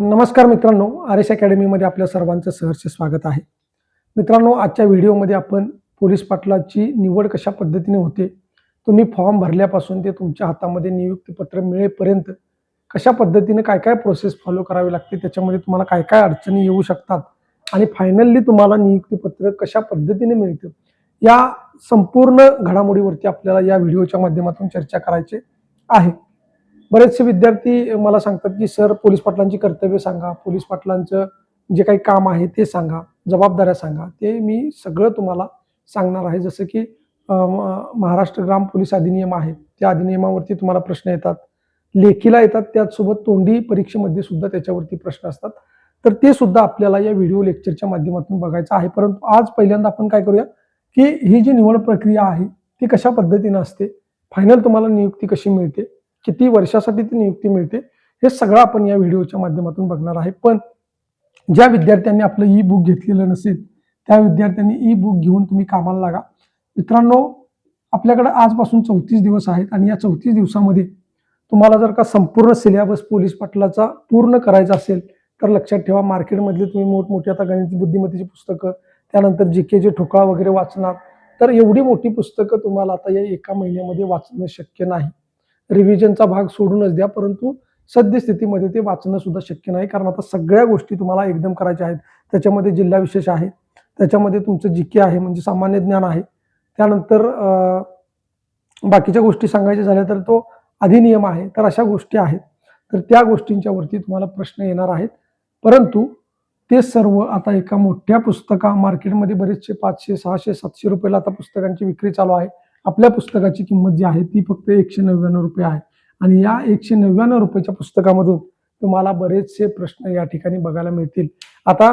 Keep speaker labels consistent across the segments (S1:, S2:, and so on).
S1: नमस्कार मित्रांनो R S अकॅडमीमध्ये आपल्या सर्वांचं सहर्ष स्वागत आहे. मित्रांनो आजच्या व्हिडिओमध्ये आपण पोलीस पाटलाची निवड कशा पद्धतीने होते तुम्ही फॉर्म भरल्यापासून ते तुमच्या हातामध्ये नियुक्तीपत्र मिळेपर्यंत कशा पद्धतीने काय काय प्रोसेस फॉलो करावी लागते त्याच्यामध्ये तुम्हाला काय काय अडचणी येऊ शकतात आणि फायनली तुम्हाला नियुक्तीपत्र कशा पद्धतीने मिळतं या संपूर्ण घडामोडीवरती आपल्याला या व्हिडिओच्या माध्यमातून चर्चा करायची आहे. बरेचसे विद्यार्थी मला सांगतात की सर पोलीस पाटलांची कर्तव्य सांगा पोलीस पाटलांचं जे काही काम आहे ते सांगा जबाबदाऱ्या सांगा. ते मी सगळं तुम्हाला सांगणार आहे. जसं की म- महाराष्ट्र ग्राम पोलीस अधिनियम आहे त्या अधिनियमावरती तुम्हाला प्रश्न येतात लेखीला येतात त्याचसोबत तोंडी परीक्षेमध्ये सुद्धा त्याच्यावरती प्रश्न असतात. तर ते सुद्धा आपल्याला या व्हिडिओ लेक्चरच्या माध्यमातून बघायचं आहे. परंतु आज पहिल्यांदा आपण काय करूया की ही जी निवड प्रक्रिया आहे ती कशा पद्धतीनं असते? फायनल तुम्हाला नियुक्ती कशी मिळते? किती वर्षासाठी ती नियुक्ती मिळते हे सगळं आपण या व्हिडिओच्या माध्यमातून बघणार आहे. पण ज्या विद्यार्थ्यांनी आपलं ई बुक घेतलेलं नसेल त्या विद्यार्थ्यांनी ई बुक घेऊन तुम्ही कामाला लागा. मित्रांनो आपल्याकडे आजपासून चौतीस दिवस आहेत आणि या चौतीस दिवसामध्ये तुम्हाला जर का संपूर्ण सिलेबस पोलीस पाटलाचा पूर्ण करायचा असेल तर लक्षात ठेवा मार्केटमधले तुम्ही मोठमोठी आता गणित बुद्धिमत्तेची पुस्तकं त्यानंतर जी केचे ठोकळा वगैरे वाचणार. तर एवढी मोठी पुस्तकं तुम्हाला आता या एका महिन्यामध्ये वाचणं शक्य नाही. रिव्हिजनचा भाग सोडूनच द्या परंतु सद्यस्थितीमध्ये ते वाचणं सुद्धा शक्य नाही कारण आता सगळ्या गोष्टी तुम्हाला एकदम करायच्या आहेत. त्याच्यामध्ये जिल्हा विशेष आहे. त्याच्यामध्ये तुमचं जी के आहे म्हणजे सामान्य ज्ञान आहे. त्यानंतर बाकीच्या गोष्टी सांगायच्या झाल्या तर तो अधिनियम आहे. तर अशा गोष्टी आहेत. तर त्या गोष्टींच्या वरती तुम्हाला प्रश्न येणार आहेत. परंतु ते सर्व आता एका मोठ्या पुस्तका मार्केटमध्ये बरेचसे पाचशे सहाशे सातशे रुपयाला आता पुस्तकांची विक्री चालू आहे. आपल्या पुस्तकाची किंमत जी आहे ती फक्त एकशे नव्याण्णव रुपये आहे. आणि या एकशे नव्याण्णव रुपयाच्या पुस्तकामधून तुम्हाला बरेचसे प्रश्न या ठिकाणी बघायला मिळतील. आता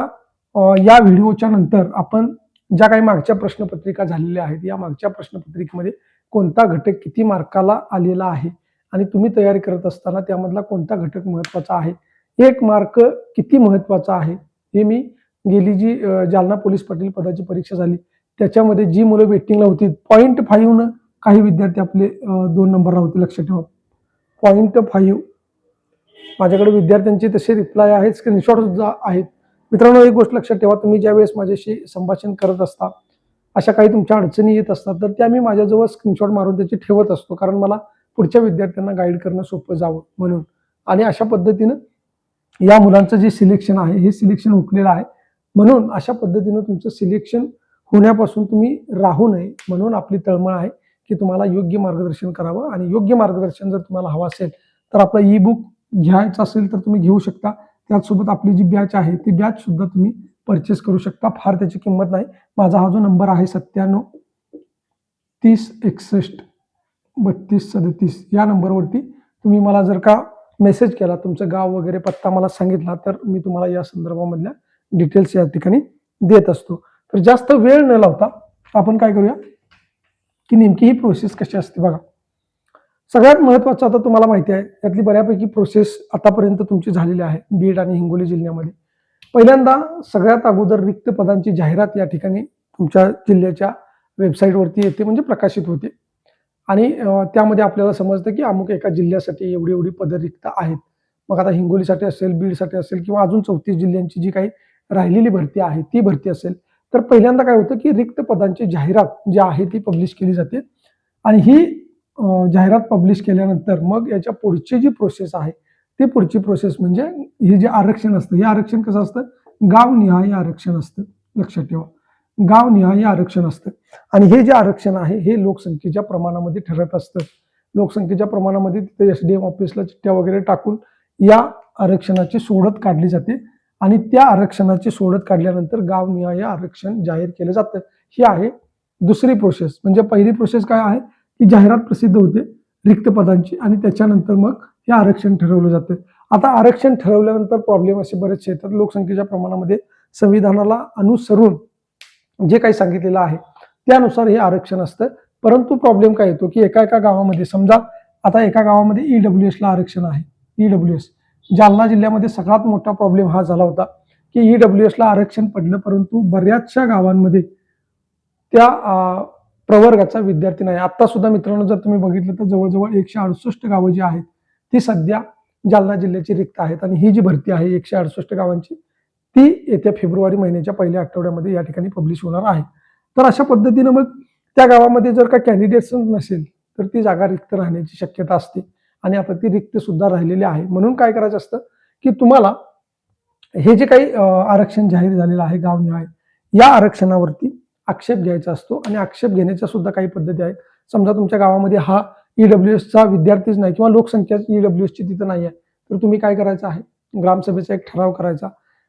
S1: या व्हिडिओच्या नंतर आपण ज्या काही मागच्या प्रश्नपत्रिका झालेल्या आहेत या मागच्या प्रश्नपत्रिकेमध्ये कोणता घटक किती मार्काला आलेला आहे आणि तुम्ही तयारी करत असताना त्यामधला कोणता घटक महत्त्वाचा आहे एक मार्क किती महत्त्वाचा आहे हे मी गेली जी जालना पोलीस पाटील पदाची परीक्षा झाली त्याच्यामध्ये जी मुलं वेटिंगला होती पॉईंट फाईव्हनं काही विद्यार्थी आपले दोन नंबरला होते लक्षात ठेवा. पॉईंट फाईव्ह माझ्याकडे विद्यार्थ्यांचे तसे रिप्लाय आहेत स्क्रीनशॉट सुद्धा आहेत. मित्रांनो एक गोष्ट लक्षात ठेवा तुम्ही ज्यावेळेस माझ्याशी संभाषण करत असता अशा काही तुमच्या अडचणी येत असतात तर त्या मी माझ्याजवळ स्क्रीनशॉट मारून त्याची ठेवत असतो कारण मला पुढच्या विद्यार्थ्यांना गाईड करणं सोपं जावं म्हणून. आणि अशा पद्धतीनं या मुलांचं जे सिलेक्शन आहे हे सिलेक्शन हुकलेलं आहे. म्हणून अशा पद्धतीनं तुमचं सिलेक्शन होण्यापासून तुम्ही राहू नये म्हणून आपली तळमळ आहे की तुम्हाला योग्य मार्गदर्शन करावं. आणि योग्य मार्गदर्शन जर तुम्हाला हवं असेल तर आपला ई बुक घ्यायचं असेल तर तुम्ही घेऊ शकता. त्याचसोबत आपली जी बॅच आहे ती बॅच सुद्धा तुम्ही परचेस करू शकता. फार त्याची किंमत नाही. माझा हा जो नंबर आहे सत्त्याण्णव तीस एकसष्ट बत्तीस सदतीस या नंबरवरती तुम्ही मला जर का मेसेज केला तुमचं गाव वगैरे पत्ता मला सांगितला तर मी तुम्हाला या संदर्भामधल्या डिटेल्स या ठिकाणी देत असतो. तर जास्त वेळ न लावता आपण काय करूया की नेमकी ही प्रोसेस कशी असते बघा. सगळ्यात महत्त्वाचं आता तुम्हाला माहिती आहे त्यातली बऱ्यापैकी प्रोसेस आतापर्यंत तुमची झालेली आहे बीड आणि हिंगोली जिल्ह्यामध्ये. पहिल्यांदा सगळ्यात अगोदर रिक्त पदांची जाहिरात या ठिकाणी तुमच्या जिल्ह्याच्या वेबसाईटवरती येते म्हणजे प्रकाशित होते. आणि त्यामध्ये आपल्याला समजतं की अमुक एका जिल्ह्यासाठी एवढी एवढी पदं रिक्त आहेत. मग आता हिंगोलीसाठी असेल बीडसाठी असेल किंवा अजून चौतीस जिल्ह्यांची जी काही राहिलेली भरती आहे ती भरती असेल. तर पहिल्यांदा काय होतं की रिक्त पदांची जाहिरात जी आहे ती पब्लिश केली जाते. आणि ही जाहिरात पब्लिश केल्यानंतर मग याच्या पुढची जी प्रोसेस आहे ती पुढची प्रोसेस म्हणजे हे जे आरक्षण असतं हे आरक्षण कसं असतं? गावनिहाय आरक्षण असतं. लक्षात ठेवा. गावनिहाय आरक्षण असतं. आणि हे जे आरक्षण आहे हे लोकसंख्येच्या प्रमाणामध्ये ठरत असतं. लोकसंख्येच्या प्रमाणामध्ये तिथे एस डी एम ऑफिसला चिठ्ठ्या वगैरे टाकून या आरक्षणाची सोडत काढली जाते. आणि त्या आरक्षणाची सोडत काढल्यानंतर गावनिहाय आरक्षण जाहीर केलं जातं. ही आहे दुसरी प्रोसेस म्हणजे पहिली प्रोसेस काय आहे? की जाहिरात प्रसिद्ध होते रिक्त पदांची आणि त्याच्यानंतर मग हे आरक्षण ठरवलं जातं. आता आरक्षण ठरवल्यानंतर प्रॉब्लेम असे बरेचसे येतात. लोकसंख्येच्या प्रमाणामध्ये संविधानाला अनुसरून जे काही सांगितलेलं आहे त्यानुसार हे आरक्षण असतं. परंतु प्रॉब्लेम काय येतो? की एका एका गावामध्ये समजा आता एका गावामध्ये ई डब्ल्यू एसला आरक्षण आहे. ई डब्ल्यू एस जालना जिल्ह्यामध्ये सगळ्यात मोठा प्रॉब्लेम हा झाला होता की ई डब्ल्यू एसला आरक्षण पडलं परंतु बऱ्याचशा गावांमध्ये त्या प्रवर्गाचा विद्यार्थी नाही. आता सुद्धा मित्रांनो जर तुम्ही बघितलं तर जवळजवळ एकशे अडुसष्ट गावं जी आहेत ती सध्या जालना जिल्ह्याची रिक्त आहेत. आणि ही जी भरती आहे एकशे अडुसष्ट गावांची ती येत्या फेब्रुवारी महिन्याच्या पहिल्या आठवड्यामध्ये या ठिकाणी पब्लिश होणार आहे. तर अशा पद्धतीनं मग त्या गावामध्ये जर का कॅन्डिडेट्स नसेल तर ती जागा रिक्त राहण्याची शक्यता असते. आणि आता ती रिक्त सुद्धा राहिलेली आहे. म्हणून काय करायचं असतं की तुम्हाला हे जे काही आरक्षण जाहीर झालेलं आहे गाव या आरक्षणावरती आक्षेप घ्यायचा असतो आणि आक्षेप घेण्याच्या सुद्धा काही पद्धती आहेत. समजा तुमच्या गावामध्ये हा ईडब्ल्यू एसचा विद्यार्थीच नाही किंवा लोकसंख्या ईडब्ल्यू एसची तिथं नाही आहे. तर तुम्ही काय करायचं आहे? ग्रामसभेचा एक ठराव करायचा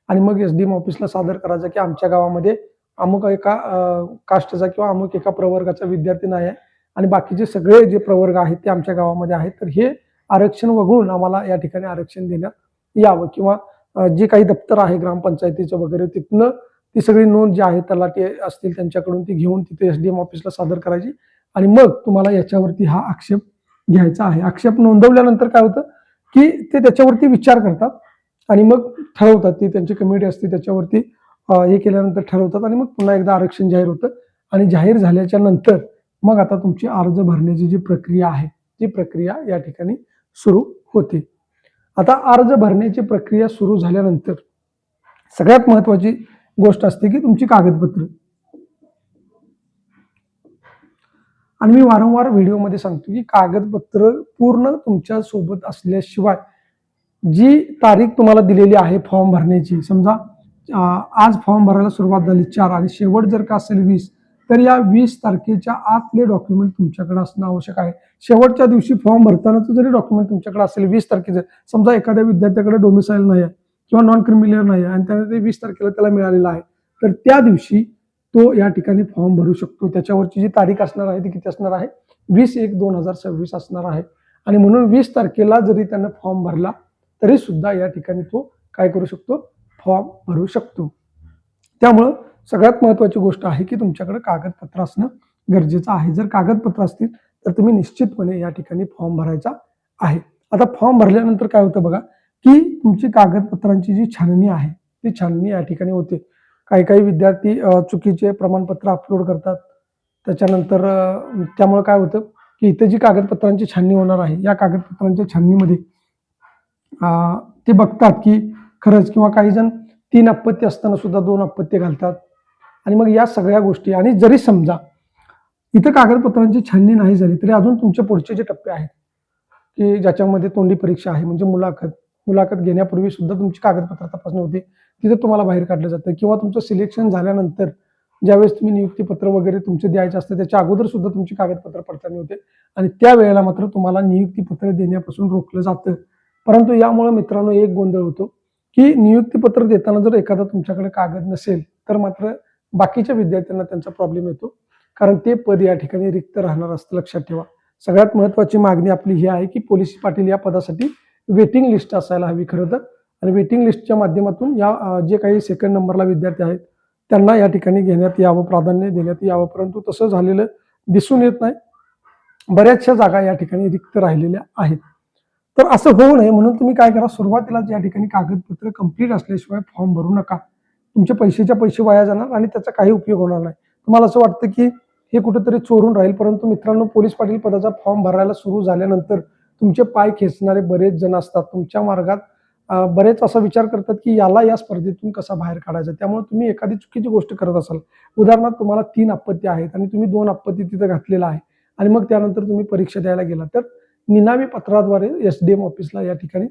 S1: आणि मग एस डी एम ऑफिसला सादर करायचा की आमच्या गावामध्ये अमुक एका कास्टचा किंवा अमुक एका प्रवर्गाचा विद्यार्थी नाही आहे आणि बाकीचे सगळे जे प्रवर्ग आहेत ते आमच्या गावामध्ये आहेत. तर हे आरक्षण वगळून आम्हाला या ठिकाणी आरक्षण देण्यात यावं किंवा जे काही दप्तर आहे ग्रामपंचायतीचं वगैरे तिथनं ती सगळी नोंद जी आहे तलाठी असतील त्यांच्याकडून ती घेऊन तिथे एस डी एम ऑफिसला सादर करायची. आणि मग तुम्हाला याच्यावरती हा आक्षेप घ्यायचा आहे. आक्षेप नोंदवल्यानंतर काय होतं की ते त्याच्यावरती विचार करतात आणि मग ठरवतात ती त्यांची कमिटी असते त्याच्यावरती हे केल्यानंतर ठरवतात आणि मग पुन्हा एकदा आरक्षण जाहीर होतं. आणि जाहीर झाल्याच्यानंतर मग आता तुमची अर्ज भरण्याची जी प्रक्रिया आहे ती प्रक्रिया या ठिकाणी सुरू होते. आता अर्ज भरण्याची प्रक्रिया सुरू झाल्यानंतर सगळ्यात महत्वाची गोष्ट असते की तुमची कागदपत्र. आणि मी वारंवार व्हिडिओमध्ये सांगतो की कागदपत्र पूर्ण तुमच्यासोबत असल्याशिवाय जी तारीख तुम्हाला दिलेली आहे फॉर्म भरण्याची समजा आज फॉर्म भरायला सुरुवात झाली चार आणि शेवट जर का असेल वीस तर या वीस तारखेच्या आतले डॉक्युमेंट तुमच्याकडे असणं आवश्यक आहे. शेवटच्या दिवशी फॉर्म भरतानाचं जरी डॉक्युमेंट तुमच्याकडे असेल वीस तारखेचं समजा एखाद्या विद्यार्थ्याकडे डोमिसाईल नाही आहे किंवा नॉन क्रिमिलियर नाही आहे आणि त्याने ते वीस तारखेला त्याला मिळालेलं आहे तर त्या दिवशी तो या ठिकाणी फॉर्म भरू शकतो. त्याच्यावरची जी तारीख असणार आहे ती किती असणार आहे? वीस एक दोन हजार सव्वीस असणार आहे. आणि म्हणून वीस तारखेला जरी त्यानं फॉर्म भरला तरी सुद्धा या ठिकाणी तो काय करू शकतो? फॉर्म भरू शकतो. त्यामुळं सगळ्यात महत्वाची गोष्ट आहे की तुमच्याकडे कागदपत्र असणं गरजेचं आहे. जर कागदपत्र असतील तर तुम्ही निश्चितपणे या ठिकाणी फॉर्म भरायचा आहे. आता फॉर्म भरल्यानंतर काय होतं बघा की तुमची कागदपत्रांची जी छाननी आहे ती छाननी या ठिकाणी होते. काही काही विद्यार्थी चुकीचे प्रमाणपत्र अपलोड करतात. त्याच्यानंतर त्यामुळं त्यामुळे काय होतं की इथे जी कागदपत्रांची छाननी होणार आहे या कागदपत्रांच्या छाननीमध्ये ते बघतात की खरंच किंवा काही जण तीन अपत्य असताना सुद्धा दोन अपत्य घालतात. आणि मग या सगळ्या गोष्टी आणि जरी समजा इथं कागदपत्रांची छाननी नाही झाली तरी अजून तुमचे पुढचे जे टप्पे आहेत की ज्याच्यामध्ये तोंडी परीक्षा आहे म्हणजे मुलाखत मुलाखत घेण्यापूर्वी सुद्धा तुमची कागदपत्र तपासणी होते तिथे तुम्हाला बाहेर काढलं जातं. किंवा तुमचं सिलेक्शन झाल्यानंतर ज्यावेळेस तुम्ही नियुक्तीपत्र वगैरे तुमचे द्यायचे असतं त्याच्या अगोदर सुद्धा तुमची कागदपत्र पडताळणी होते. आणि त्यावेळेला मात्र तुम्हाला नियुक्तीपत्र देण्यापासून रोखलं जातं. परंतु यामुळे मित्रांनो एक गोंधळ होतो की नियुक्तीपत्र देताना जर एखादा तुमच्याकडे कागद नसेल तर मात्र बाकीच्या विद्यार्थ्यांना त्यांचा प्रॉब्लेम येतो. कारण ते पद या ठिकाणी रिक्त राहणार असतं लक्षात ठेवा. सगळ्यात महत्वाची मागणी आपली ही आहे की पोलीस पाटील या पदासाठी वेटिंग लिस्ट असायला हवी खरं तर. आणि वेटिंग लिस्टच्या माध्यमातून या जे काही सेकंड नंबरला विद्यार्थी आहेत त्यांना या ठिकाणी घेण्यात यावं प्राधान्य देण्यात यावं. परंतु तसं झालेलं दिसून येत नाही. बऱ्याचशा जागा या ठिकाणी रिक्त राहिलेल्या आहेत. तर असं होऊ नये म्हणून तुम्ही काय करा सुरुवातीलाच या ठिकाणी कागदपत्र कंप्लीट असल्याशिवाय फॉर्म भरू नका. तुमचे पैशाच्या पैसे वाया जाणार आणि त्याचा काही उपयोग होणार नाही. तुम्हाला असं वाटतं की हे कुठेतरी चोरून राहील परंतु मित्रांनो पोलीस पाटील पदाचा फॉर्म भरायला सुरू झाल्यानंतर तुमचे पाय खेचणारे बरेच जण असतात. तुमच्या मार्गात बरेच असा विचार करतात की याला या स्पर्धेतून कसा बाहेर काढायचा? त्यामुळे तुम्ही एखादी चुकीची गोष्ट करत असाल. उदाहरणार्थ तुम्हाला तीन आपत्ती आहेत आणि तुम्ही दोन आपत्ती तिथे घातलेला आहे आणि मग त्यानंतर तुम्ही परीक्षा द्यायला गेला तर निनावी पत्राद्वारे एस डी एम ऑफिसला या ठिकाणी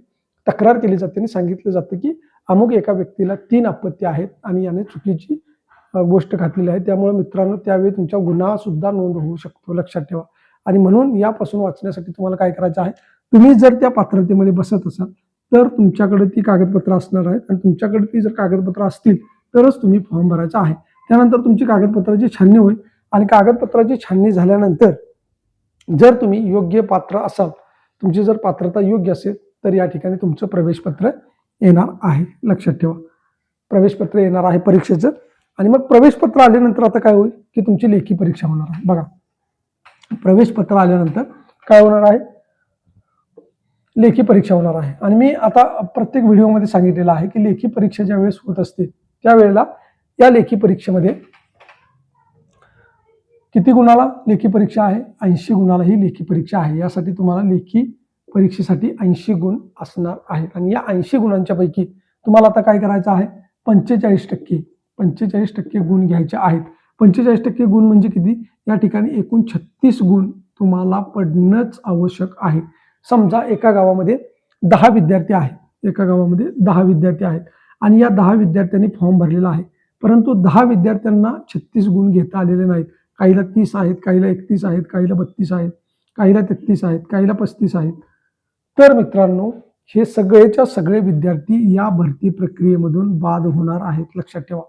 S1: तक्रार केली जाते आणि सांगितलं जातं की अमुक एका व्यक्तीला तीन आपत्ती आहेत आणि याने चुकीची गोष्ट घातलेली आहे. त्यामुळे मित्रांनो त्यावेळी तुमच्या गुन्हासुद्धा नोंद होऊ शकतो. लक्षात ठेवा. आणि म्हणून यापासून वाचण्यासाठी तुम्हाला काय करायचं आहे? तुम्ही जर त्या पात्रतेमध्ये बसत असाल तर तुमच्याकडे ती कागदपत्र असणार आहेत. आणि तुमच्याकडे ती जर कागदपत्र असतील तरच तुम्ही फॉर्म भरायचा आहे. त्यानंतर तुमची कागदपत्राची छाननी होईल. आणि कागदपत्राची छाननी झाल्यानंतर जर तुम्ही योग्य पात्र असाल तुमची जर पात्रता योग्य असेल तर या ठिकाणी तुमचं प्रवेशपत्र येणार आहे. लक्षात ठेवा. प्रवेशपत्र येणार आहे परीक्षेचं. आणि मग प्रवेशपत्र आल्यानंतर आता काय होईल की तुमची लेखी परीक्षा होणार आहे. बघा. प्रवेशपत्र आल्यानंतर काय होणार आहे? लेखी परीक्षा होणार आहे. आणि मी आता प्रत्येक व्हिडिओमध्ये सांगितलेलं आहे की लेखी परीक्षा ज्या वेळेस होत असते त्यावेळेला या लेखी परीक्षेमध्ये किती गुणाला लेखी परीक्षा आहे? ऐंशी गुणाला ही लेखी परीक्षा आहे. यासाठी तुम्हाला लेखी परीक्षेसाठी ऐंशी गुण असणार आहेत. आणि या ऐंशी गुणांच्या पैकी तुम्हाला आता काय करायचं आहे? पंचेचाळीस टक्के पंचेचाळीस टक्के गुण घ्यायचे आहेत. पंचेचाळीस टक्के गुण म्हणजे किती? या ठिकाणी एकूण छत्तीस गुण तुम्हाला पडणंच आवश्यक आहे. समजा एका गावामध्ये दहा विद्यार्थी आहेत. एका गावामध्ये दहा विद्यार्थी आहेत. आणि या दहा विद्यार्थ्यांनी फॉर्म भरलेला आहे. परंतु दहा विद्यार्थ्यांना छत्तीस गुण घेता आलेले नाहीत. काहीला तीस आहेत काहीला एकतीस आहेत काहीला बत्तीस आहेत काहीला तेहतीस आहेत काहीला पस्तीस आहेत. तर मित्रांनो हे सगळेच्या सगळे विद्यार्थी या भरती प्रक्रियेमधून बाद होणार आहेत. लक्षात ठेवा.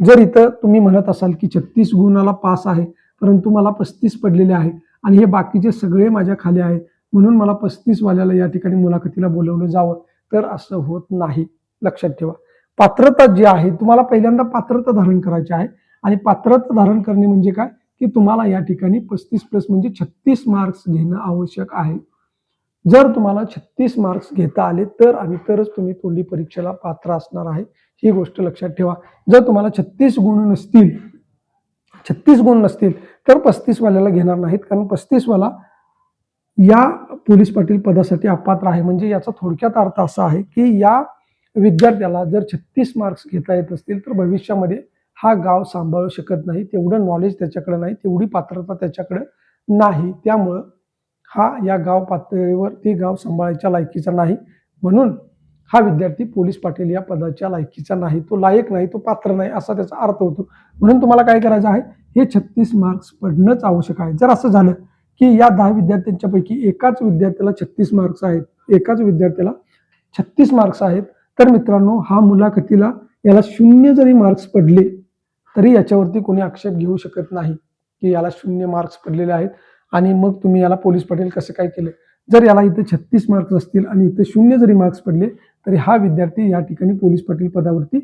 S1: जर इथं तुम्ही म्हणत असाल की छत्तीस गुणाला पास आहे परंतु मला पस्तीस पडलेले आहे आणि हे बाकीचे सगळे माझ्या खाली आहेत म्हणून मला पस्तीसवाल्याला या ठिकाणी मुलाखतीला बोलवलं जावं तर असं होत नाही. लक्षात ठेवा. पात्रता जी आहे तुम्हाला पहिल्यांदा पात्रता धारण करायची आहे आणि पात्रता धारण करणे म्हणजे काय? की तुम्हाला या ठिकाणी पस्तीस प्लस म्हणजे छत्तीस मार्क्स घेणं आवश्यक आहे. जर तुम्हाला छत्तीस मार्क्स घेता आले तर आणि तरच तुम्ही तोंडी परीक्षेला पात्र असणार आहे. ही गोष्ट लक्षात ठेवा. जर तुम्हाला छत्तीस गुण नसतील छत्तीस गुण नसतील तर पस्तीसवाल्याला घेणार नाहीत. कारण पस्तीसवाला या पोलीस पाटील पदासाठी अपात्र आहे. म्हणजे याचा थोडक्यात अर्थ असा आहे की या विद्यार्थ्याला जर छत्तीस मार्क्स घेता येत असतील तर भविष्यामध्ये हा गाव सांभाळू शकत नाही. तेवढं नॉलेज त्याच्याकडे नाही. तेवढी पात्रता त्याच्याकडे नाही. त्यामुळं हा या गाव पातळीवर ते गाव सांभाळायच्या लायकीचा नाही. म्हणून हा विद्यार्थी पोलीस पाटील या पदाच्या लायकीचा नाही. तो लायक नाही तो पात्र नाही असा त्याचा अर्थ होतो. म्हणून तुम्हाला काय करायचं आहे? हे छत्तीस मार्क्स पडणंच आवश्यक आहे. जर असं झालं की या दहा विद्यार्थ्यांच्यापैकी एकाच विद्यार्थ्याला छत्तीस मार्क्स आहेत एकाच विद्यार्थ्याला छत्तीस मार्क्स आहेत तर मित्रांनो हा मुलाखतीला याला शून्य जरी मार्क्स पडले तरी याच्यावरती कोणी आक्षेप घेऊ शकत नाही की याला शून्य मार्क्स पडलेले आहेत. आणि मग तुम्ही याला पोलीस पाटील कसं काय केलं? जर याला इथे छत्तीस मार्क्स असतील आणि इथे शून्य जरी मार्क्स पडले तरी हा विद्यार्थी या ठिकाणी पोलीस पाटील पदावरती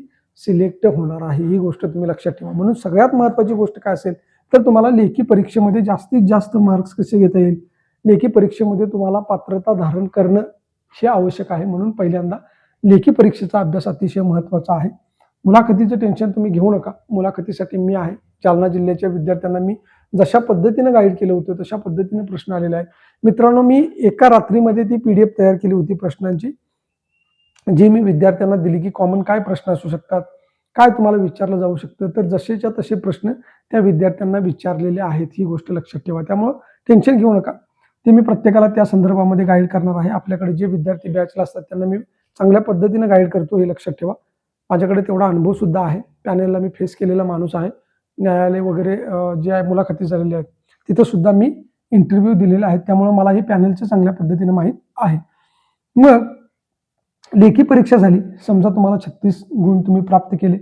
S1: सिलेक्ट होणार आहे. ही गोष्ट तुम्ही लक्षात ठेवा. म्हणून सगळ्यात महत्त्वाची गोष्ट काय असेल तर तुम्हाला लेखी परीक्षेमध्ये जास्तीत जास्त मार्क्स कसे घेता येईल? लेखी परीक्षेमध्ये तुम्हाला पात्रता धारण करणं हे आवश्यक आहे. म्हणून पहिल्यांदा लेखी परीक्षेचा अभ्यास अतिशय महत्त्वाचा आहे. मुलाखतीचं टेन्शन तुम्ही घेऊ नका. मुलाखतीसाठी मी आहे. जालना जिल्ह्याच्या विद्यार्थ्यांना मी जशा पद्धतीनं गाईड केलं होतं तशा पद्धतीने प्रश्न आलेले आहेत मित्रांनो मी एका रात्रीमध्ये ती पी डी एफ तयार केली होती प्रश्नांची जी मी विद्यार्थ्यांना दिली की कॉमन काय प्रश्न असू शकतात काय तुम्हाला विचारलं जाऊ शकतं तर जसेच्या तसे प्रश्न त्या विद्यार्थ्यांना विचारलेले आहेत ही गोष्ट लक्षात ठेवा. त्यामुळं टेन्शन घेऊ नका. ते मी प्रत्येकाला त्या संदर्भामध्ये गाईड करणार आहे. आपल्याकडे जे विद्यार्थी बॅचला असतात त्यांना मी चांगल्या पद्धतीनं गाईड करतो हे लक्षात ठेवा. माझ्याकडे तेवढा अनुभव सुद्धा आहे. पॅनेलला मी फेस केलेला माणूस आहे. न्यायालय वगैरे जे आहे मुलाखती झालेल्या आहेत तिथं सुद्धा मी इंटरव्ह्यू दिलेले आहेत त्यामुळे मला हे पॅनलचं चांगल्या पद्धतीने माहीत आहे. मग लेखी परीक्षा झाली. समजा तुम्हाला छत्तीस गुण तुम्ही प्राप्त केले.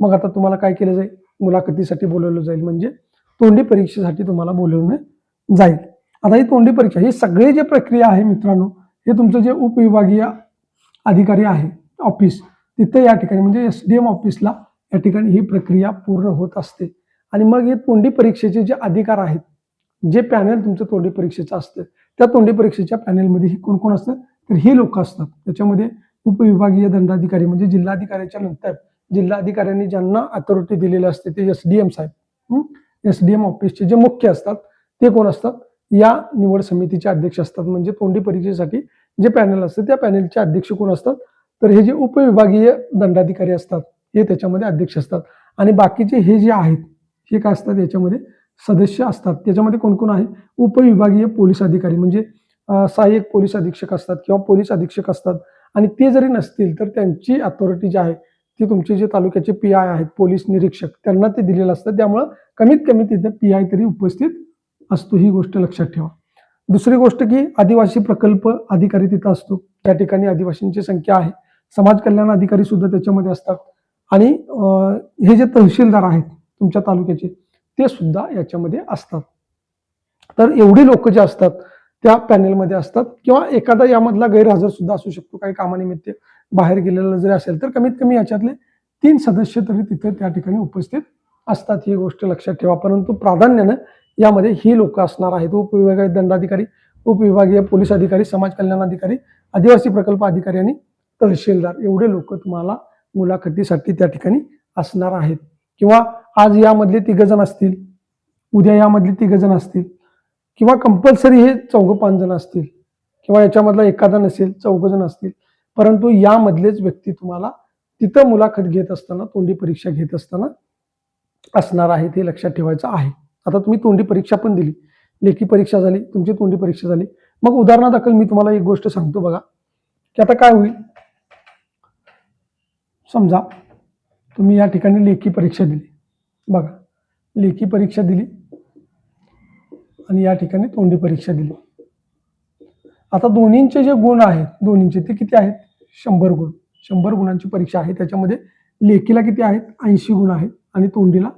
S1: मग आता तुम्हाला काय केलं जाईल? मुलाखतीसाठी बोलवलं जाईल. म्हणजे तोंडी परीक्षेसाठी तुम्हाला बोलवलं जाईल. आता ही तोंडी परीक्षा ही सगळे जे प्रक्रिया आहे मित्रांनो हे तुमचं जे उपविभागीय अधिकारी आहे ऑफिस तिथं या ठिकाणी म्हणजे एस डी एम ऑफिसला या ठिकाणी ही प्रक्रिया पूर्ण होत असते. आणि मग हे तोंडी परीक्षेचे जे अधिकार आहेत जे पॅनल तुमचं तोंडी परीक्षेचं असतं त्या तोंडी परीक्षेच्या पॅनलमध्ये ही कोण कोण असतं? तर ही लोक असतात. त्याच्यामध्ये उपविभागीय दंडाधिकारी म्हणजे जिल्हाधिकाऱ्याच्या नंतर जिल्हाधिकाऱ्यांनी ज्यांना अथॉरिटी दिलेली असते ते एस डी एम साहेब. एस डी एम ऑफिसचे जे मुख्य असतात ते कोण असतात? या निवड समितीचे अध्यक्ष असतात. म्हणजे तोंडी परीक्षेसाठी जे पॅनल असतं त्या पॅनलचे अध्यक्ष कोण असतात? तर हे जे उपविभागीय दंडाधिकारी असतात हे त्याच्यामध्ये अध्यक्ष असतात. आणि बाकीचे हे जे आहेत हे काय असतात? याच्यामध्ये सदस्य असतात. त्याच्यामध्ये कोण कोण आहे? उपविभागीय पोलीस अधिकारी. म्हणजे सहाय्यक पोलीस अधीक्षक असतात किंवा पोलीस अधीक्षक असतात. आणि ते जरी नसतील तर त्यांची अथॉरिटी जी आहे ती तुमचे जे तालुक्याचे पी आय आहेत पोलीस निरीक्षक त्यांना ते दिलेलं असतं. त्यामुळं कमीत कमी तिथे पी आय तरी उपस्थित असतो. ही गोष्ट लक्षात ठेवा. दुसरी गोष्ट की आदिवासी प्रकल्प अधिकारी तिथं असतो. त्या ठिकाणी आदिवासींची संख्या आहे. समाज कल्याण अधिकारी सुद्धा त्याच्यामध्ये असतात. आणि हे जे तहसीलदार आहेत तुमच्या तालुक्याचे ते सुद्धा याच्यामध्ये असतात. तर एवढी लोक जे असतात त्या पॅनेलमध्ये असतात किंवा एखादा यामधला गैरहजर सुद्धा असू शकतो. काही कामानिमित्त बाहेर गेलेला जरी असेल तर कमीत कमी याच्यातले तीन सदस्य तरी तिथे त्या ठिकाणी उपस्थित असतात. ही गोष्ट लक्षात ठेवा. परंतु प्राधान्यानं यामध्ये ही लोक असणार आहेत. उपविभागीय दंडाधिकारी उपविभागीय पोलीस अधिकारी समाज कल्याण अधिकारी आदिवासी प्रकल्प अधिकारी आणि तहसीलदार. एवढे लोक तुम्हाला मुलाखतीसाठी त्या ठिकाणी असणार आहेत. किंवा आज यामधले तिघजण असतील उद्या यामधले तिघजण असतील किंवा कंपल्सरी हे चौघ पाच जण असतील किंवा याच्यामधला एखादा नसेल चौघजण असतील परंतु यामधलेच व्यक्ती तुम्हाला तिथं मुलाखत घेत असताना तोंडी परीक्षा घेत असताना असणार आहे ते लक्षात ठेवायचं आहे. आता तुम्ही तोंडी परीक्षा पण दिली. लेखी परीक्षा झाली तुमची तोंडी परीक्षा झाली. मग उदाहरणादाखल मी तुम्हाला एक गोष्ट सांगतो बघा. की आता काय होईल? समजा तुम्ही या ठिकाणी लेखी परीक्षा दिली. बघा लेखी परीक्षा दिली आणि या ठिकाणी तोंडी परीक्षा दिली. आता दोन्हींचे जे गुण आहेत दोन्हींचे ते किती आहेत? शंभर गुण. शंभर गुणांची परीक्षा आहे त्याच्यामध्ये लेखीला किती आहेत? ऐंशी गुण आहेत आणि तोंडीला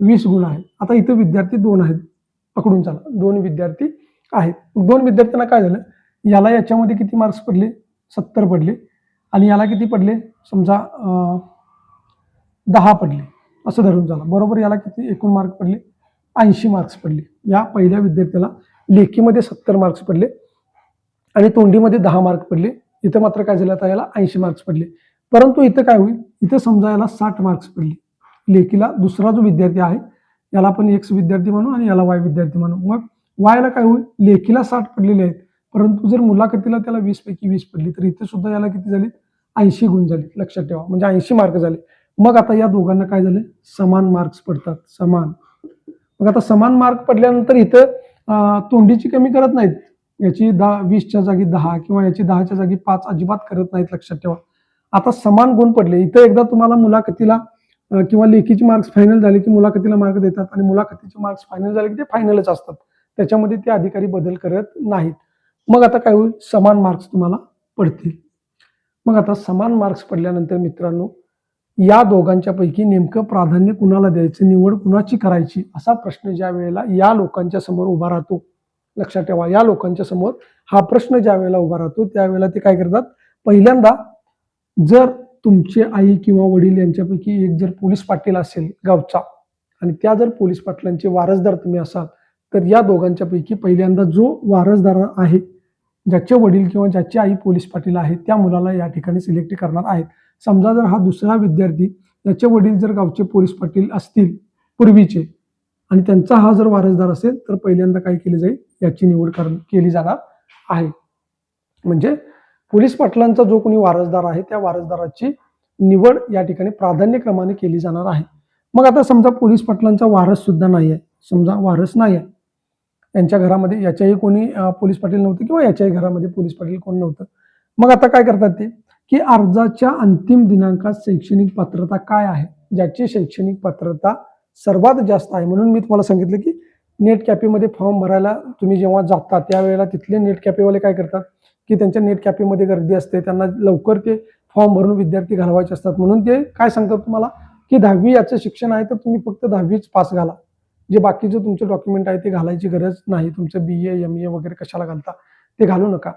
S1: वीस गुण आहेत. आता इथं विद्यार्थी दोन आहेत. पकडून चला. दोन विद्यार्थी आहेत. दोन विद्यार्थ्यांना काय झालं? याला याच्यामध्ये किती मार्क्स पडले? सत्तर पडले. आणि याला किती पडले? समजा दहा पडले. असं धरून झालं. बरोबर याला किती? एकूण मार्क पडले. ऐंशी मार्क्स पडले. या पहिल्या विद्यार्थ्याला लेखीमध्ये सत्तर मार्क्स पडले आणि तोंडीमध्ये दहा मार्क पडले. इथं मात्र काय झालं? आता याला ऐंशी मार्क्स पडले. परंतु इथं काय होईल? इथं समजा याला साठ मार्क्स पडले. लेखीला दुसरा जो विद्यार्थी आहे याला आपण एक्स विद्यार्थी म्हणू आणि याला वाय विद्यार्थी म्हणू. मग वायला काय होईल? लेखीला साठ पडलेले आहेत. परंतु जर मुलाखतीला त्याला वीस पैकी वीस पडली तर इथे सुद्धा याला किती झाले? ऐंशी गुण झाले. लक्षात ठेवा. म्हणजे ऐंशी मार्क झाले. मग आता या दोघांना काय झाले? समान मार्क्स पडतात. समान. मग आता समान मार्क पडल्यानंतर इथं तोंडीची कमी करत नाहीत. याची दहा वीसच्या जागी दहा किंवा याची दहाच्या जागी पाच अजिबात करत नाहीत लक्षात ठेवा. आता समान गुण पडले. इथं एकदा तुम्हाला मुलाखतीला किंवा लेखीचे मार्क्स फायनल झाले की मुलाखतीला मार्क देतात आणि मुलाखतीचे मार्क्स फायनल झाले की ते फायनलच असतात. त्याच्यामध्ये ते अधिकारी बदल करत नाहीत. मग आता काय होईल? समान मार्क्स तुम्हाला पडतील. मग आता समान मार्क्स पडल्यानंतर मित्रांनो या दोघांच्या पैकी नेमकं प्राधान्य कुणाला द्यायचं निवड कुणाची करायची असा प्रश्न ज्या वेळेला या लोकांच्या समोर उभा राहतो लक्षात ठेवा या लोकांच्या समोर हा प्रश्न ज्या वेळेला उभा राहतो त्यावेळेला ते काय करतात? पहिल्यांदा जर तुमचे आई किंवा वडील यांच्यापैकी एक जर पोलीस पाटील असेल गावचा आणि त्या जर पोलीस पाटलांचे वारसदार तुम्ही असाल तर या दोघांच्या पैकी पहिल्यांदा जो वारसदार आहे ज्याचे वडील किंवा ज्याची आई पोलीस पाटील आहे त्या मुलाला या ठिकाणी सिलेक्ट करणार आहेत. समजा जर हा दुसरा विद्यार्थी याचे वडील जर गावचे पोलीस पाटील असतील पूर्वीचे आणि त्यांचा हा जर वारसदार असेल तर पहिल्यांदा काय केली जाईल? याची निवड कर केली जाणार आहे. म्हणजे पोलीस पाटलांचा जो कोणी वारसदार आहे त्या वारसदाराची निवड या ठिकाणी प्राधान्यक्रमाने केली जाणार आहे. मग आता समजा पोलीस पाटलांचा वारस सुद्धा नाही आहे समजा वारस नाही आहे यांच्या घरामध्ये याच्याही कोणी पोलीस पाटील नव्हते किंवा याच्याही घरामध्ये पोलीस पाटील कोण नव्हतं. मग आता काय करतात ते की अर्जाच्या अंतिम दिनांकात शैक्षणिक पात्रता काय आहे? ज्याची शैक्षणिक पात्रता सर्वात जास्त आहे. म्हणून मी तुम्हाला सांगितलं की नेट कॅफेमध्ये फॉर्म भरायला तुम्ही जेव्हा जाता त्यावेळेला तिथले नेट कॅफेवाले काय करतात? की त्यांच्या नेट कॅफेमध्ये गर्दी असते त्यांना लवकर ते फॉर्म भरून विद्यार्थी घालवायचे असतात. म्हणून ते काय सांगतात तुम्हाला? की दहावी याचं शिक्षण आहे तर तुम्ही फक्त दहावीच पास घाला. जे बाकीचे तुमचे डॉक्युमेंट आहे ते घालायची गरज नाही. तुमचं बी ए एम ए वगैरे कशाला घालता ते घालू नका.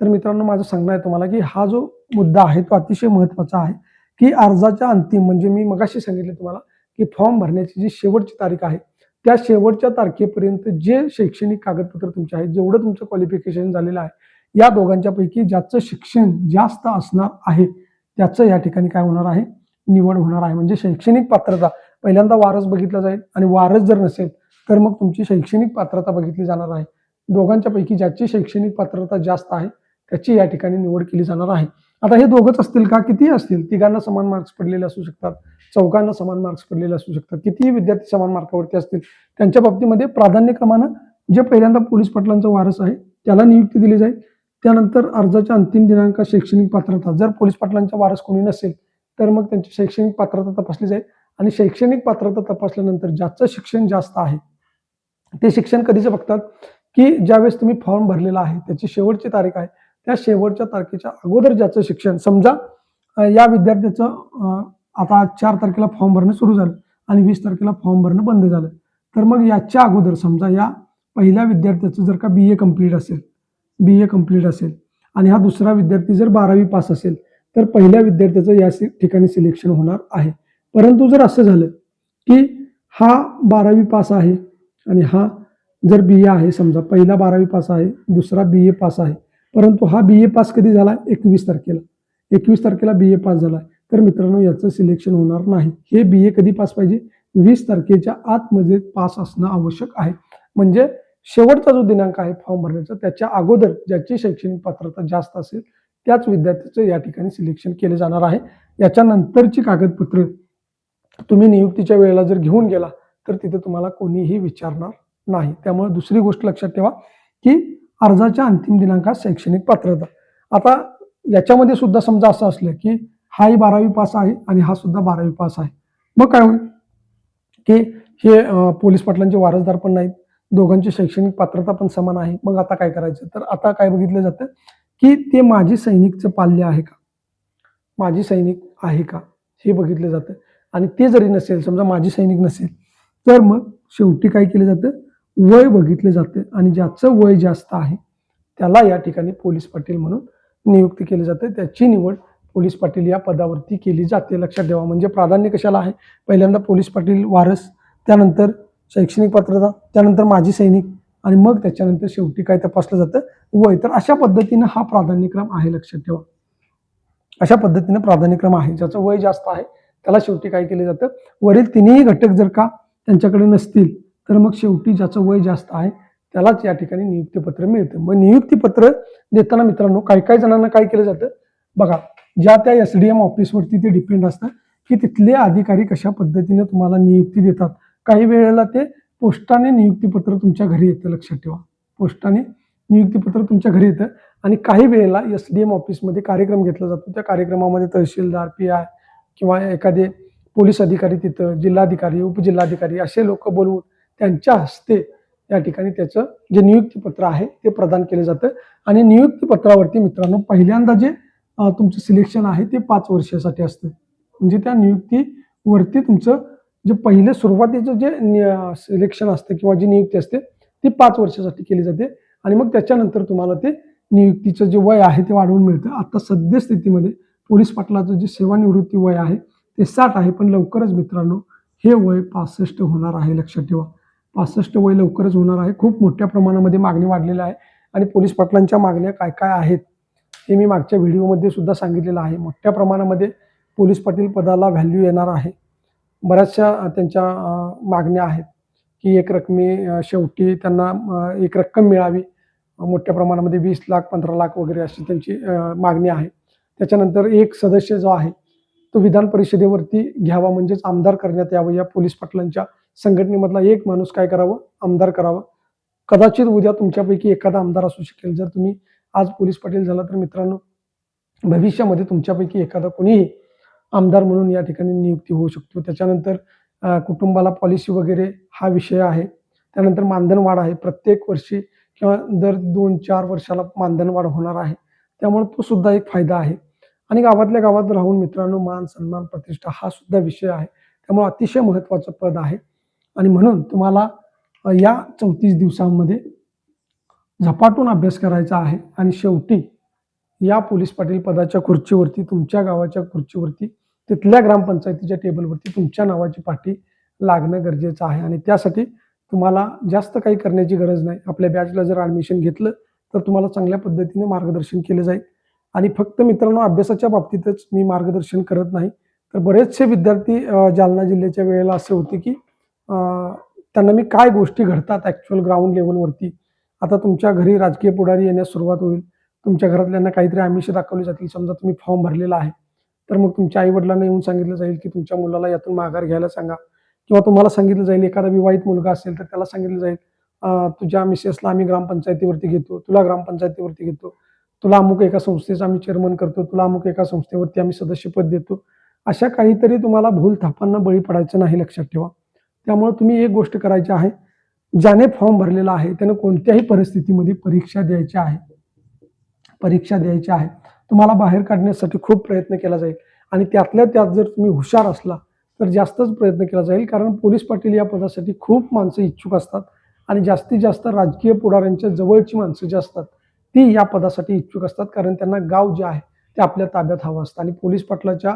S1: तर मित्रांनो माझं सांगणं आहे तुम्हाला की हा जो मुद्दा आहे तो अतिशय महत्त्वाचा आहे की अर्जाच्या अंतिम म्हणजे मी मगाशी सांगितले तुम्हाला की फॉर्म भरण्याची जी शेवटची तारीख आहे त्या शेवटच्या तारखेपर्यंत जे शैक्षणिक कागदपत्र तुमचे आहेत जेवढं तुमचं क्वालिफिकेशन झालेलं आहे या दोघांच्या पैकी ज्याचं शिक्षण जास्त असणार आहे त्याचं या ठिकाणी काय होणार आहे? निवड होणार आहे. म्हणजे शैक्षणिक पात्रता पहिल्यांदा वारस बघितला जाईल आणि वारस जर नसेल तर मग तुमची शैक्षणिक पात्रता बघितली जाणार आहे. दोघांच्या पैकी ज्याची शैक्षणिक पात्रता जास्त आहे त्याची या ठिकाणी निवड केली जाणार आहे. आता हे दोघंच असतील का? किती असतील तिघांना समान मार्क्स पडलेले असू शकतात चौघांना समान मार्क्स पडलेले असू शकतात. कितीही विद्यार्थी समान मार्कावरती असतील त्यांच्या बाबतीमध्ये प्राधान्यक्रमानं जे पहिल्यांदा पोलीस पाटलांचा वारस आहे त्याला नियुक्ती दिली जाईल. त्यानंतर अर्जाच्या अंतिम दिनांक शैक्षणिक पात्रता. जर पोलीस पाटलांचा वारस कोणी नसेल तर मग त्यांची शैक्षणिक पात्रता तपासली जाईल. आणि शैक्षणिक पात्रता तपासल्यानंतर ज्याचं शिक्षण जास्त आहे ते शिक्षण कधीच बघतात? की ज्यावेळेस तुम्ही फॉर्म भरलेला आहे त्याची शेवटची तारीख आहे त्या शेवटच्या तारखेच्या अगोदर ज्याचं शिक्षण समजा या विद्यार्थ्याचं आता चार तारखेला फॉर्म भरणं सुरू झालं आणि वीस तारखेला फॉर्म भरणं बंद झालं. तर मग याच्या अगोदर समजा या पहिल्या विद्यार्थ्याचं जर का बी ए कंप्लीट असेल बी ए कंप्लीट असेल आणि हा दुसरा विद्यार्थी जर बारावी पास असेल तर पहिल्या विद्यार्थ्याचं या सि- ठिकाणी सिलेक्शन होणार आहे. परंतु जर असं झालं की हा बारावी पास आहे आणि हा जर बी ए आहे समजा पहिला बारावी पास आहे दुसरा बी ए पास आहे परंतु हा बी ए पास कधी झाला? एकवीस तारखेला. एकवीस तारखेला बी ए पास झाला. तर मित्रांनो याचं सिलेक्शन होणार नाही. हे बी ए कधी पास पाहिजे? वीस तारखेच्या आतमध्ये पास असणं आवश्यक आहे. म्हणजे शेवटचा जो दिनांक आहे फॉर्म भरण्याचा त्याच्या अगोदर ज्याची शैक्षणिक पात्रता जास्त असेल त्याच विद्यार्थ्याचं या ठिकाणी सिलेक्शन केले जाणार आहे. याच्यानंतरची कागदपत्र तुम्ही नियुक्तीच्या वेळेला जर घेऊन गेला तर तिथे तुम्हाला कोणीही विचारणार नाही. त्यामुळे दुसरी गोष्ट लक्षात ठेवा की अर्जाच्या अंतिम दिनांकात शैक्षणिक पात्रता. आता याच्यामध्ये सुद्धा समजा असं असलं की हाही बारावी पास आहे आणि हा सुद्धा बारावी पास आहे. मग काय होईल? की हे पोलीस पाटलांचे वारसदार पण नाहीत. दोघांची शैक्षणिक पात्रता पण समान आहे. मग आता काय करायचं? तर आता काय बघितलं जातं की ते माजी सैनिकचं पाल्य आहे का? माजी सैनिक आहे का? हे बघितलं जातं. आणि ते जरी नसेल समजा माजी सैनिक नसेल तर मग शेवटी काय केलं जातं? वय बघितलं जातं आणि ज्याचं वय जास्त आहे त्याला या ठिकाणी पोलीस पाटील म्हणून नियुक्ती केली जाते. त्याची निवड पोलीस पाटील या पदावरती केली जाते. लक्षात ठेवा म्हणजे प्राधान्य कशाला आहे? पहिल्यांदा पोलीस पाटील वारस त्यानंतर शैक्षणिक पात्रता त्यानंतर माजी सैनिक आणि मग त्याच्यानंतर शेवटी काय तपासलं जातं? वय. तर अशा पद्धतीनं हा प्राधान्यक्रम आहे लक्षात ठेवा. अशा पद्धतीनं प्राधान्यक्रम आहे ज्याचं वय जास्त आहे त्याला शेवटी काय केलं जातं? वरील तिन्ही घटक जर का त्यांच्याकडे नसतील तर मग शेवटी ज्याचं वय जास्त आहे त्यालाच या ठिकाणी नियुक्तीपत्र मिळतं. मग नियुक्तीपत्र देताना मित्रांनो काही काही जणांना काय केलं जातं? बघा ज्या त्या एस डी एम ऑफिसवरती ते डिपेंड असतं की तिथले अधिकारी कशा पद्धतीने तुम्हाला नियुक्ती देतात. काही वेळेला ते पोस्टाने नियुक्तीपत्र तुमच्या घरी येतं लक्षात ठेवा. पोस्टाने नियुक्तीपत्र तुमच्या घरी येतं आणि काही वेळेला एस डी एम ऑफिसमध्ये कार्यक्रम घेतला जातो. त्या कार्यक्रमामध्ये तहसीलदार पी आय किंवा एखादे पोलीस अधिकारी तिथं जिल्हाधिकारी उपजिल्हाधिकारी असे लोक बोलवून त्यांच्या हस्ते या ठिकाणी त्याचं जे नियुक्तीपत्र आहे ते प्रदान केलं जातं. आणि नियुक्तीपत्रावरती मित्रांनो पहिल्यांदा जे तुमचं सिलेक्शन आहे ते पाच वर्षासाठी असतं. म्हणजे त्या नियुक्तीवरती तुमचं जे पहिले सुरुवातीचं जे सिलेक्शन असतं किंवा जी नियुक्ती असते ती पाच वर्षासाठी केली जाते. आणि मग त्याच्यानंतर तुम्हाला ते नियुक्तीचं जे वय आहे ते वाढवून मिळतं. आता सद्यस्थितीमध्ये पोलीस पाटलाचं जे सेवानिवृत्ती वय आहे ते साठ आहे. पण लवकरच मित्रांनो हे वय पासष्ट होणार आहे. लक्षात ठेवा. पासष्ट वय लवकरच होणार आहे. खूप मोठ्या प्रमाणामध्ये मागणी वाढलेली आहे. आणि पोलीस पाटलांच्या मागण्या काय काय आहेत हे मी मागच्या व्हिडिओमध्ये सुद्धा सांगितलेलं आहे. मोठ्या प्रमाणामध्ये पोलीस पाटील पदाला व्हॅल्यू येणार आहे. बऱ्याचशा त्यांच्या मागण्या आहेत की एक रकमी शेवटी त्यांना एक रक्कम मिळावी. मोठ्या प्रमाणामध्ये वीस लाख पंधरा लाख वगैरे अशी त्यांची मागणी आहे. त्याच्यानंतर एक सदस्य जो आहे तो विधान परिषदेवरती घ्यावा म्हणजेच आमदार करण्यात यावं. या पोलीस पाटलांच्या संघटनेमधला एक माणूस काय करावं? आमदार करावं. कदाचित उद्या तुमच्यापैकी एखादा आमदार असू शकेल. जर तुम्ही आज पोलीस पाटील झाला तर मित्रांनो भविष्यामध्ये तुमच्यापैकी एखादा कोणीही आमदार म्हणून या ठिकाणी नियुक्ती होऊ शकतो. त्याच्यानंतर कुटुंबाला पॉलिसी वगैरे हा विषय आहे. त्यानंतर मानधनवाढ आहे. प्रत्येक वर्षी किंवा दर दोन चार वर्षाला मानधनवाढ होणार आहे. त्यामुळे तो सुद्धा एक फायदा आहे. आणि गावातल्या गावात राहून मित्रांनो मान सन्मान प्रतिष्ठा हा सुद्धा विषय आहे. त्यामुळे अतिशय महत्त्वाचं पद आहे. आणि म्हणून तुम्हाला या चौतीस दिवसांमध्ये झपाटून अभ्यास करायचा आहे. आणि शेवटी या पोलीस पाटील पदाच्या खुर्चीवरती तुमच्या गावाच्या खुर्चीवरती तिथल्या ग्रामपंचायतीच्या टेबलवरती तुमच्या नावाची पाठी लागणं गरजेचं आहे. आणि त्यासाठी तुम्हाला जास्त काही करण्याची गरज नाही. आपल्या बॅचला जर ॲडमिशन घेतलं तर तुम्हाला चांगल्या पद्धतीने मार्गदर्शन केलं जाईल. आणि फक्त मित्रांनो अभ्यासाच्या बाबतीतच मी मार्गदर्शन करत नाही. तर बरेचसे विद्यार्थी जालना जिल्ह्याच्या वेळेला असे होते की त्यांना मी काय गोष्टी घडतात ॲक्च्युअल ग्राउंड लेवलवरती आता तुमच्या घरी राजकीय पुढारी येण्यास सुरुवात होईल. तुमच्या घरातल्यांना काहीतरी आमिष दाखवली जातील. समजा तुम्ही फॉर्म भरलेला आहे. तर मग तुमच्या आईवडिलांना येऊन सांगितलं जाईल की तुमच्या मुलाला यातून माघार घ्यायला सांगा. किंवा तुम्हाला सांगितलं जाईल एखादा विवाहित मुलगा असेल तर त्याला सांगितलं जाईल तुझ्या मिसेसला आम्ही ग्रामपंचायतीवरती घेतो. तुला ग्रामपंचायतीवरती घेतो. तुला अमुक एका संस्थेचा आम्ही चेअरमन करतो तुला अमुक एका संस्थेवरती आम्ही सदस्यपद देतो. अशा काहीतरी तुम्हाला भूल थापांना बळी पडायचं नाही लक्षात ठेवा. त्यामुळे तुम्ही एक गोष्ट करायची आहे ज्याने फॉर्म भरलेला आहे त्यानं कोणत्याही परिस्थितीमध्ये परीक्षा द्यायची आहे परीक्षा द्यायची आहे. तुम्हाला बाहेर काढण्यासाठी खूप प्रयत्न केला जाईल. आणि त्यातल्या त्यात जर तुम्ही हुशार असला तर जास्तच प्रयत्न केला जाईल. कारण पोलीस पाटील या पदासाठी खूप माणसं इच्छुक असतात. आणि जास्तीत जास्त राजकीय पुढाऱ्यांच्या जवळची माणसं जी असतात ती या पदासाठी इच्छुक असतात कारण त्यांना गाव जे आहे ते आपल्या ताब्यात हवं असतं. आणि पोलीस पाटलाच्या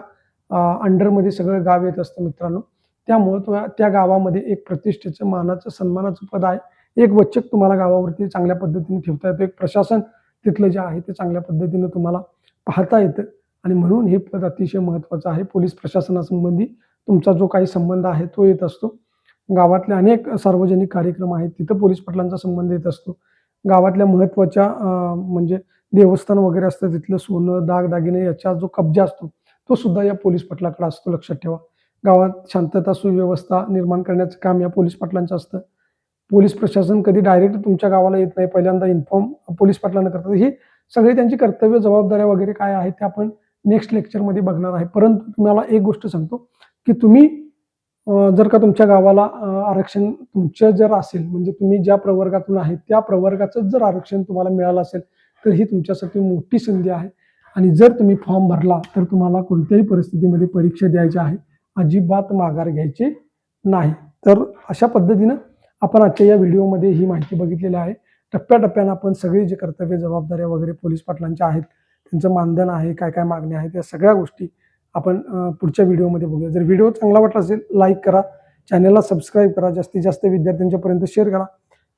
S1: अंडरमध्ये सगळं गाव येत असतं मित्रांनो. त्यामुळं तो त्या गावामध्ये एक प्रतिष्ठेचं मानाचं सन्मानाचं पद आहे. एक वचक तुम्हाला गावावरती चांगल्या पद्धतीने ठेवता येतं. एक प्रशासन तिथलं जे आहे ते चांगल्या पद्धतीनं तुम्हाला पाहता येतं. आणि म्हणून हे पद अतिशय महत्त्वाचं आहे. पोलीस प्रशासनासंबंधी तुमचा जो काही संबंध आहे तो येत असतो. गावातले अनेक सार्वजनिक कार्यक्रम आहेत तिथं पोलीस पाटलांचा संबंध येत असतो. गावातल्या महत्त्वाच्या म्हणजे देवस्थान वगैरे असतं तिथलं सोनं दागदागिने याचा जो कब्जा असतो तो सुद्धा या पोलीस पाटलाकडे असतो लक्षात ठेवा. गावात शांतता सुव्यवस्था निर्माण करण्याचं काम या पोलीस पाटलांचं असतं. पोलीस प्रशासन कधी डायरेक्ट तुमच्या गावाला येत नाही पहिल्यांदा इन्फॉर्म पोलीस पाटलांना करतात. ही सगळी त्यांची कर्तव्य जबाबदाऱ्या वगैरे काय आहेत ते आपण नेक्स्ट लेक्चरमध्ये बघणार आहे. परंतु तुम्हाला एक गोष्ट सांगतो की तुम्ही जर का तुमच्या गावाला आरक्षण तुमचं जर असेल म्हणजे तुम्ही ज्या प्रवर्गातून आहे त्या प्रवर्गाचं जर आरक्षण तुम्हाला मिळालं असेल तर ही तुमच्यासाठी मोठी संधी आहे. आणि जर तुम्ही फॉर्म भरला तर तुम्हाला कोणत्याही परिस्थितीमध्ये परीक्षा द्यायची आहे अजिबात माघार घ्यायची नाही. तर अशा पद्धतीनं आपण आजच्या या व्हिडिओमध्ये ही माहिती बघितलेली आहे. टप्प्याटप्प्यानं आपण सगळी जे कर्तव्य जबाबदाऱ्या वगैरे पोलीस पाटलांच्या आहेत त्यांचं मानधन आहे काय काय मागण्या आहेत या सगळ्या गोष्टी आपण पुढच्या व्हिडिओमध्ये बघूया. जर व्हिडिओ चांगला वाटला असेल लाईक करा. चॅनलला सबस्क्राईब करा. जास्तीत जास्त विद्यार्थ्यांच्यापर्यंत शेअर करा.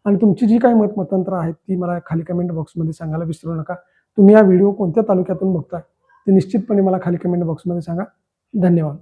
S1: आणि तुमची जी काही मत मतांतर आहेत ती मला खाली कमेंट बॉक्समध्ये सांगायला विसरू नका. तुम्ही हा व्हिडिओ कोणत्या तालुक्यातून बघताय ते निश्चितपणे मला खाली कमेंट बॉक्समध्ये सांगा. धन्यवाद.